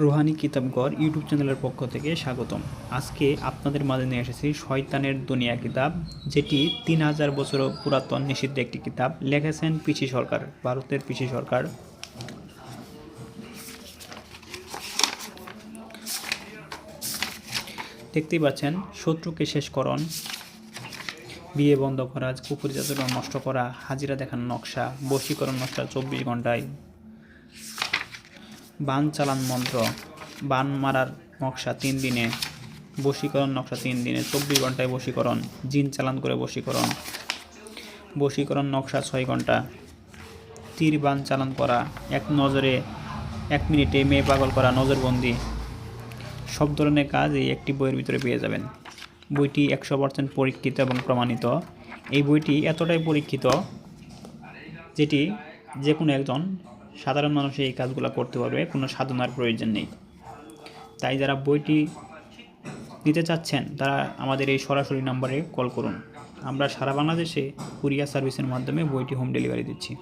Rouhani কিতাবগড় YouTube চ্যানেলের পক্ষ থেকে স্বাগতম। আজকে আপনাদের মাঝে নিয়ে এসেছি শয়তানের দুনিয়া কিতাব, যেটি তিন হাজার বছর পুরাতন নিষিদ্ধ একটি কিতাব, লিখেছেন পিসি সরকার, ভারতের পিসি সরকার। দেখতেই পাচ্ছেন, শত্রুকে শেষ করণ, বিয়ে বন্ধ করা কুকুর জাতের নষ্ট করা, হাজিরা দেখানো নকশা, বশীকরণ নকশা চব্বিশ ঘন্টায় বান চালান মন্ত্র, বান মারার নকশা তিন দিনে, বশীকরণ নকশা তিন দিনে, চব্বিশ ঘন্টায় বশীকরণ, জিন চালান করে বশীকরণ। বশীকরণ নকশা ছয় ঘণ্টা তীর বান চালান করা, এক নজরে, এক মিনিটে মেয়ে পাগল করা, নজরবন্দি। সব ধরনের কাজ এই একটি বইয়ের ভিতরে পেয়ে যাবেন। বইটি একশো পার্সেন্ট পরীক্ষিত এবং প্রমাণিত। এই বইটি এতটাই পরীক্ষিত, যেটি যে কোনো একজন সাধারণ মানুষ এই কাজগুলো করতে পারবে, কোনো সাধনার প্রয়োজন নেই। তাই যারা বইটি নিতে চাচ্ছেন, তারা আমাদের এই সরাসরি নাম্বারে কল করুন। আমরা সারা বাংলাদেশে কুরিয়ার সার্ভিসের মাধ্যমে বইটি হোম ডেলিভারি দিচ্ছি।